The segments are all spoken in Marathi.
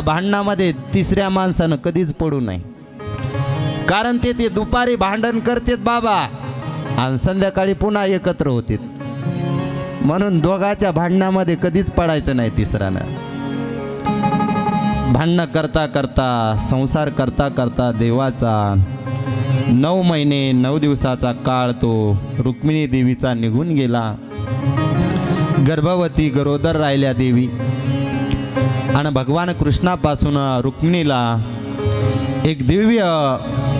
भांडणामध्ये तिसऱ्या माणसानं कधीच पडू नये. कारण ते ते दुपारी भांडण करतेत बाबा आणि संध्याकाळी पुन्हा एकत्र होतात. म्हणून दोघाच्या भांडणामध्ये कधीच पडायचं नाही तिसऱ्यानं. भांडणं करता करता संसार करता करता देवाचा नऊ महिने नऊ दिवसाचा काळ तो रुक्मिणी देवीचा निघून गेला. गर्भवती गरोदर राहिल्या देवी. आणि भगवान कृष्णापासून रुक्मिणीला एक दिव्य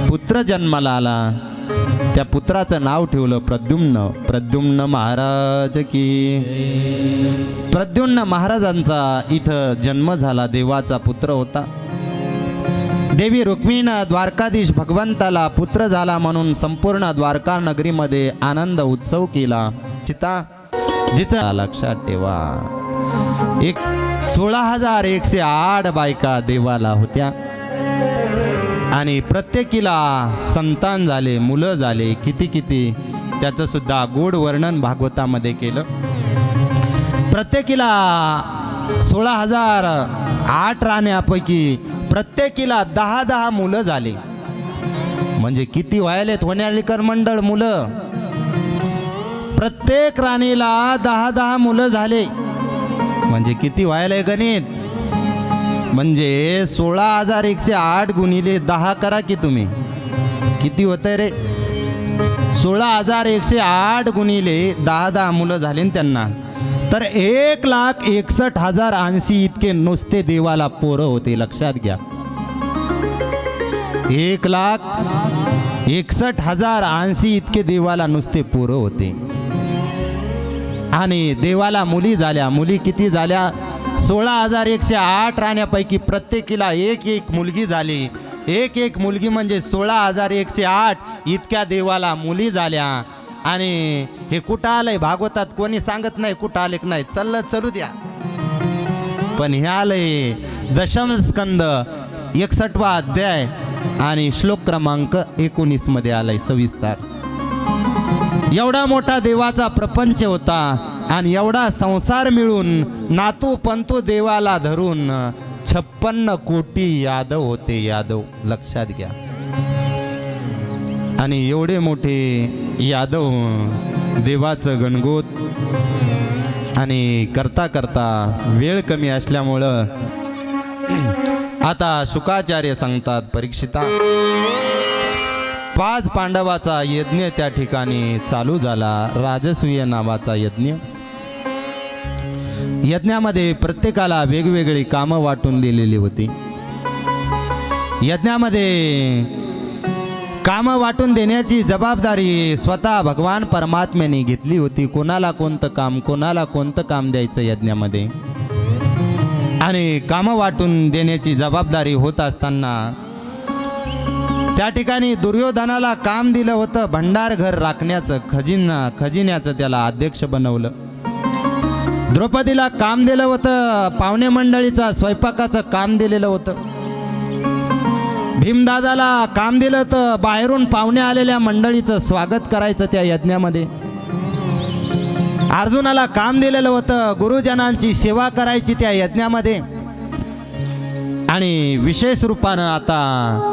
पुत्र जन्माला आला. त्या पुत्राचं नाव ठेवलं प्रद्युम्न. प्रद्युम्न महाराज की. प्रद्युम्न महाराजांचा इथं जन्म झाला देवाचा पुत्र होता. देवी रुक्मिणीनं द्वारकाधीश भगवंताला पुत्र झाला म्हणून संपूर्ण द्वारका नगरीमध्ये आनंद उत्सव केला. चिता जिचा लक्षात ठेवा. एक सोळा हजार एकशे आठ बायका देवाला होत्या. आणि प्रत्येकीला संतान झाले मुलं झाले किती किती त्याचं सुद्धा गोड वर्णन भागवतामध्ये केलं. प्रत्येकीला सोळा हजार आठ राण्यापैकी प्रत्येकीला दहा दहा मुलं झाली. म्हणजे किती व्हायलेत होण्यालिकर मंडळ मुलं? प्रत्येक राणीला दहा दहा मुलं झाले. म्हणजे किती व्हायलंय गणित? म्हणजे सोळा हजार एकशे आठ गुणिले दहा करा की तुम्ही. किती होतंय रे? सोळा हजार एकशे आठ गुणिले दहा दहा मुलं झाले त्यांना. तर एक लाख एकसष्ट हजार ऐंशी इतके नुसते देवाला पोरं होते लक्षात घ्या. एक लाख एकसष्ट हजार ऐंशी इतके देवाला नुसते पोरं होते. आणि देवाला मुली झाल्या. मुली किती झाल्या? सोळा हजार एकशे आठ राहण्यापैकी प्रत्येकीला एक एक मुलगी झाली. एक एक मुलगी म्हणजे सोळा हजार एकशे आठ इतक्या देवाला मुली झाल्या. आणि हे कुठं आलंय? भागवतात कोणी सांगत नाही कुठं आले नाही. चल चलू द्या. पण हे आलंय दशम स्कंद एकसठवा अध्याय आणि श्लोक क्रमांक एकोणीसमध्ये आलाय सविस्तर. एवढा मोठा देवाचा प्रपंच होता आणि एवढा संसार मिळून नातू पंतू देवाला धरून छप्पन्न कोटी यादव होते. यादव लक्षात घ्या. आणि एवढे मोठे यादव देवाचं गणगोत आणि करता करता वेळ कमी असल्यामुळं आता शुकाचार्य सांगतात परीक्षिता. पाच पांडवाचा यज्ञ त्या ठिकाणी चालू झाला. राजस्वीय नावाचा यज्ञ. यज्ञामध्ये प्रत्येकाला वेगवेगळी कामं वाटून दिलेली होती. यज्ञामध्ये कामं वाटून देण्याची जबाबदारी स्वतः भगवान परमात्म्याने घेतली होती. कोणाला कोणतं काम कोणाला कोणतं काम द्यायचं यज्ञामध्ये? आणि कामं वाटून देण्याची जबाबदारी होत असताना त्या ठिकाणी दुर्योधनाला काम दिलं होतं भंडार घर राखण्याचं खजिना खजिन्याचं त्याला अध्यक्ष बनवलं. द्रौपदीला काम दिलं होतं पाहुणे मंडळीचा स्वयंपाकाचं काम दिलेलं होतं. भीमदादाला काम दिलं तर बाहेरून पाहुणे आलेल्या मंडळीचं स्वागत करायचं त्या यज्ञामध्ये. अर्जुनाला काम दिलेलं होतं गुरुजनांची सेवा करायची त्या यज्ञामध्ये. आणि विशेष रूपानं आता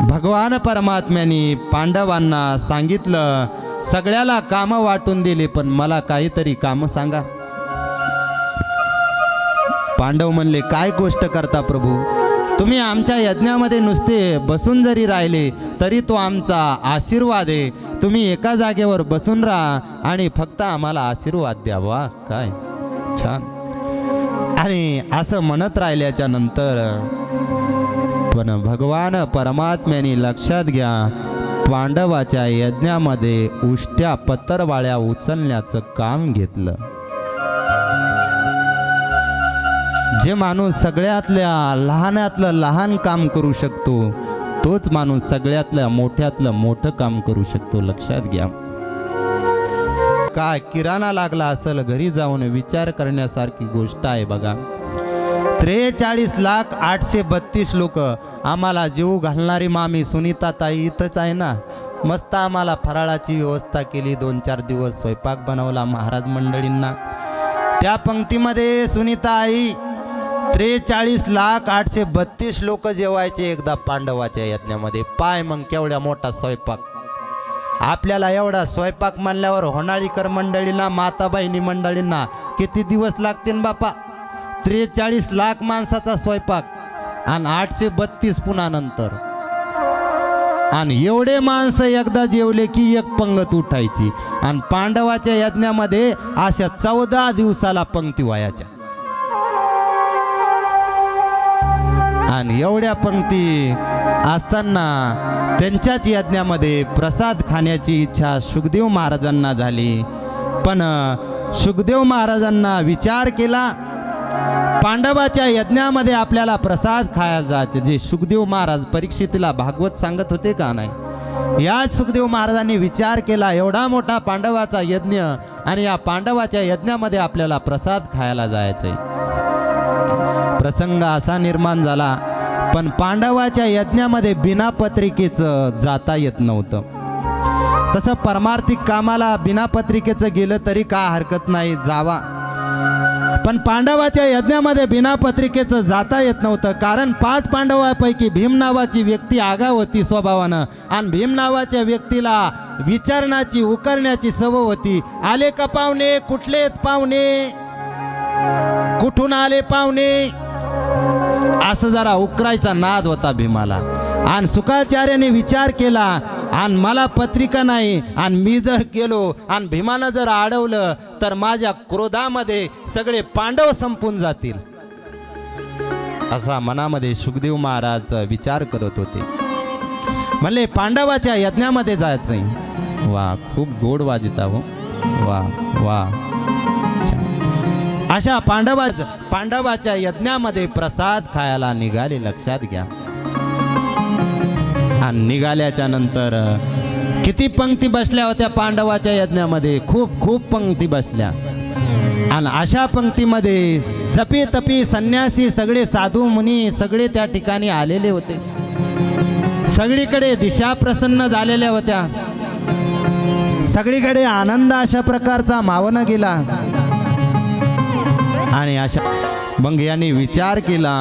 भगवान परमात्म्याने पांडवांना सांगितलं सगळ्याला कामं वाटून दिली पण मला काहीतरी कामं सांगा. पांडव म्हणले काय गोष्ट करता प्रभू? तुम्ही आमच्या यज्ञामध्ये नुसते बसून जरी राहिले तरी तो आमचा आशीर्वाद आहे. तुम्ही एका जागेवर बसून राहा आणि फक्त आम्हाला आशीर्वाद द्या वा काय? छान. आणि असं म्हणत राहिल्याच्या नंतर पण भगवान परमात्म्याने लक्षात घ्या. पांडवाच्या यज्ञामध्ये उष्ट्या पत्तरवाळ्या उचलण्याचं काम घेतलं. जे माणूस सगळ्यातल्या लहानातलं लहान काम करू शकतो तोच माणूस सगळ्यातल्या मोठ्यातलं मोठं काम करू शकतो. लक्षात घ्या. काय किराणा लागला असेल घरी जाऊन विचार करण्यासारखी गोष्ट आहे बघा. त्रेचाळीस लाख आठशे बत्तीस लोक आम्हाला जीव घालणारी मामी सुनीता ताई इथंच आहे ना. मस्त आम्हाला फराळाची व्यवस्था केली. दोन चार दिवस स्वयंपाक बनवला महाराज मंडळींना. त्या पंक्तीमध्ये सुनीता आई त्रेचाळीस लाख आठशे बत्तीस लोक जेवायचे एकदा पांडवाच्या यज्ञामध्ये. पाय मग केवढ्या मोठा स्वयंपाक. आपल्याला एवढा स्वयंपाक म्हणल्यावर होणाळीकर मंडळींना माता मंडळींना किती दिवस लागतील बापा? त्रेचाळीस लाख माणसाचा स्वयंपाक आणि आठशे बत्तीस पुन्हा नंतर. आणि एवढे माणसं एकदा जेवले की एक पंगत उठायची. आणि पांडवाच्या यज्ञामध्ये अशा चौदा दिवसाला पंक्ती व्हायच्या. आणि एवढ्या पंक्ती असताना त्यांच्याच यज्ञामध्ये प्रसाद खाण्याची इच्छा सुखदेव महाराजांना झाली. पण सुखदेव महाराजांना विचार केला पांडवाच्या यज्ञामध्ये आपल्याला प्रसाद खायला जायचे. जे सुखदेव महाराज परीक्षितला भागवत सांगत होते का नाही? याच सुखदेव महाराजांनी विचार केला एवढा मोठा पांडवाचा यज्ञ आणि या पांडवाच्या यज्ञामध्ये आपल्याला प्रसाद खायला जायचंय प्रसंग असा निर्माण झाला पण पांडवाच्या यज्ञामध्ये बिना पत्रिकेचं जाता येत नव्हतं. तसं परमार्थिक कामाला बिना पत्रिकेचं गेलं तरी का हरकत नाही जावा. पण पांडवाच्या यज्ञामध्ये बिना पत्रिकेचं जाता येत नव्हतं. कारण पाच पांडवापैकी भीम नावाची व्यक्ती आगाव होती स्वभावानं आणि भीम नावाच्या व्यक्तीला विचारण्याची उकरण्याची सवय होती. आले का पाहुणे? कुठलेत पाहुणे? कुठून आले पाहुणे? असं जरा उकरायचा नाद होता भीमाला. आणि सुखाचार्याने विचार केला आणि मला पत्रिका नाही आणि मी जर गेलो आणि भीमानं जर अडवलं तर माझ्या क्रोधामध्ये सगळे पांडव संपून जातील. असा मनामध्ये सुखदेव महाराज विचार करत होते. म्हणले पांडवाच्या यज्ञामध्ये जायचं वा खूप गोड वाजिता हो. वा वा. अशा पांडवाच पांडवाच्या यज्ञामध्ये प्रसाद खायला निघाले लक्षात घ्या. आणि निघाल्याच्या नंतर किती पंक्ती बसल्या होत्या पांडवाच्या यज्ञामध्ये? खूप खूप पंक्ती बसल्या. आणि अशा पंक्तीमध्ये जपी तपी संन्यासी सगळे साधू मुनी सगळे त्या ठिकाणी आलेले होते. सगळीकडे दिशा प्रसन्न झालेल्या होत्या. सगळीकडे आनंद अशा प्रकारचा मावन गेला. आणि अशा मग यांनी विचार केला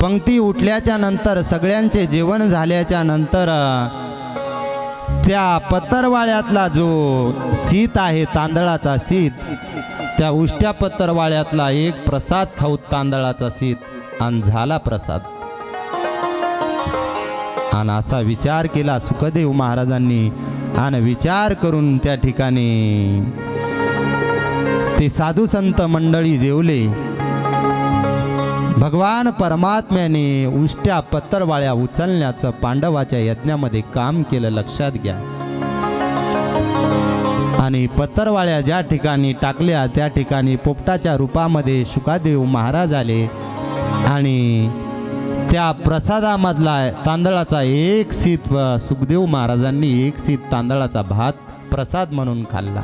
पंक्ती उठल्याच्या नंतर सगळ्यांचे जेवण झाल्याच्यानंतर त्या पत्तरवाळ्यातला जो शीत आहे तांदळाचा शीत त्या उष्ट्या पत्तरवाळ्यातला एक प्रसाद खाऊ तांदळाचा शीत आणि झाला प्रसाद. आणि असा विचार केला सुखदेव महाराजांनी आणि विचार करून त्या ठिकाणी ते साधू संत मंडळी जेवले. भगवान परमात्म्याने उष्ट्या पत्तरवाळ्या उचलण्याचं पांडवाच्या यज्ञामध्ये काम केलं लक्षात घ्या. आणि पत्तरवाळ्या ज्या ठिकाणी टाकल्या त्या ठिकाणी पोपटाच्या रूपामध्ये शुकादेव महाराज आले आणि त्या प्रसादामधला तांदळाचा एक सीत सुखदेव महाराजांनी एक सीत तांदळाचा भात प्रसाद म्हणून खाल्ला.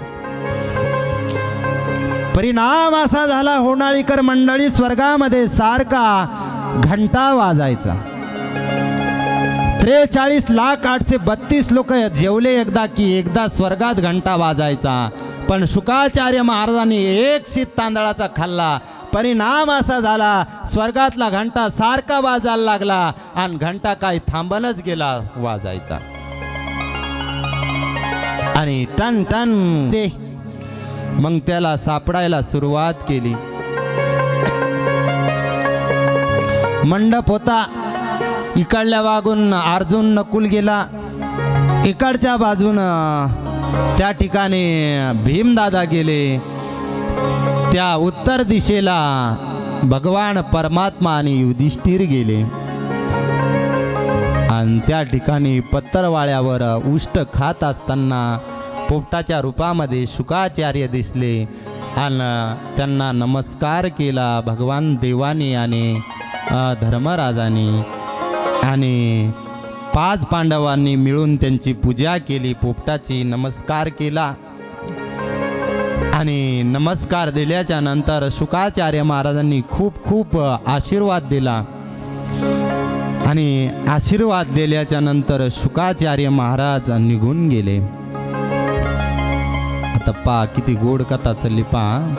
परिणाम असा झाला होणाळीकर मंडळी स्वर्गामध्ये सारखा घंटा वाजायचा. त्रेचाळीस लाख आठशे बत्तीस लोक जेवले एकदा की एकदा स्वर्गात घंटा वाजायचा. पण शुकाचार्य महाराजांनी एक शीत तांदळाचा खाल्ला. परिणाम असा झाला स्वर्गातला घंटा सारखा वाजायला लागला आणि घंटा काही थांबनच गेला वाजायचा. आणि टन टन ते मग त्याला सापडायला सुरुवात केली. मंडप होता. इकडल्या वागून अर्जुन नकुल गेला. इकडच्या बाजून त्या ठिकाणी भीमदादा गेले. त्या उत्तर दिशेला भगवान परमात्मा आणि युधिष्ठिर गेले. आणि त्या ठिकाणी पत्तरवाळ्यावर उष्ट खात असताना पोपटाच्या रूपामध्ये शुकाचार्य दिसले. आणि त्यांना नमस्कार केला भगवान देवाने आणि धर्मराजाने. आणि पाच पांडवांनी मिळून त्यांची पूजा केली पोपटाची नमस्कार केला. आणि नमस्कार दिल्याच्या नंतर शुकाचार्य महाराजांनी खूप खूप आशीर्वाद दिला. आणि आशीर्वाद दिल्याच्या नंतर शुकाचार्य महाराज निघून गेले. आता पा किती गोड कथा चालली पहा.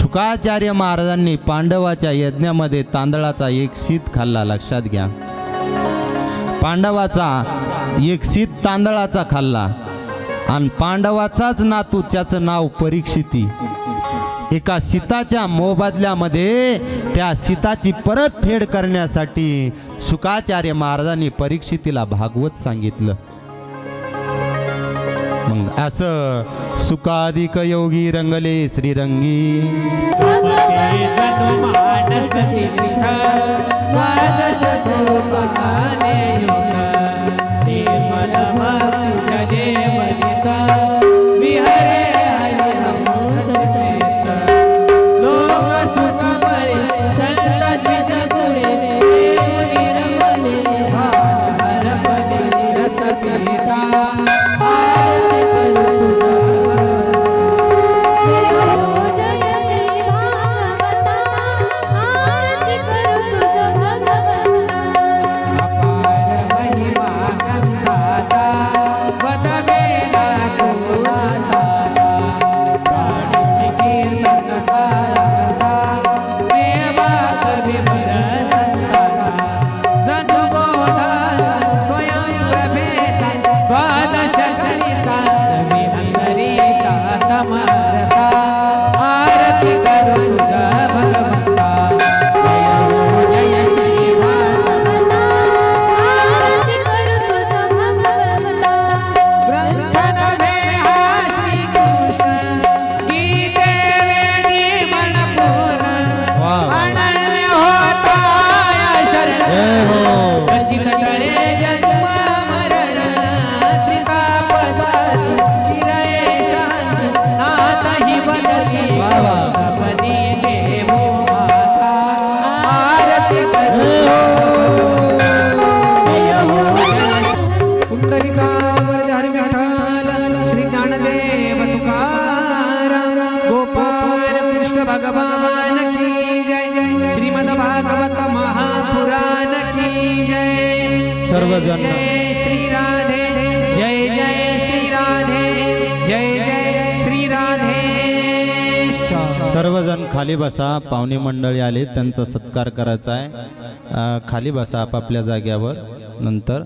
शुकाचार्य महाराजांनी पांडवाच्या यज्ञामध्ये तांदळाचा एक शीत खाल्ला लक्षात घ्या. पांडवाचा एक शीत तांदळाचा खाल्ला. आणि पांडवाचाच नातू त्याचं नाव परीक्षिती. एका सीताच्या मोबदल्यामध्ये त्या सीताची परतफेड करण्यासाठी शुकाचार्य महाराजांनी परीक्षितीला भागवत सांगितलं. मग असं सुखाधिक योगी रंगले श्रीरंगी मानस द्वादश सोपाने योग अंतरीचा गोपाल कृष्ण भगवान की जय। जय श्रीमद भागवत महापुराण की जय। सर्वजण. जय श्री राधे। जय जय श्री राधे। जय जय श्री राधे। सर्वजण खाली बसा पाहुणे मंडळी आले त्यांचा सत्कार करायचा आहे. खाली बसा आपापल्या जाग्यावर नंतर.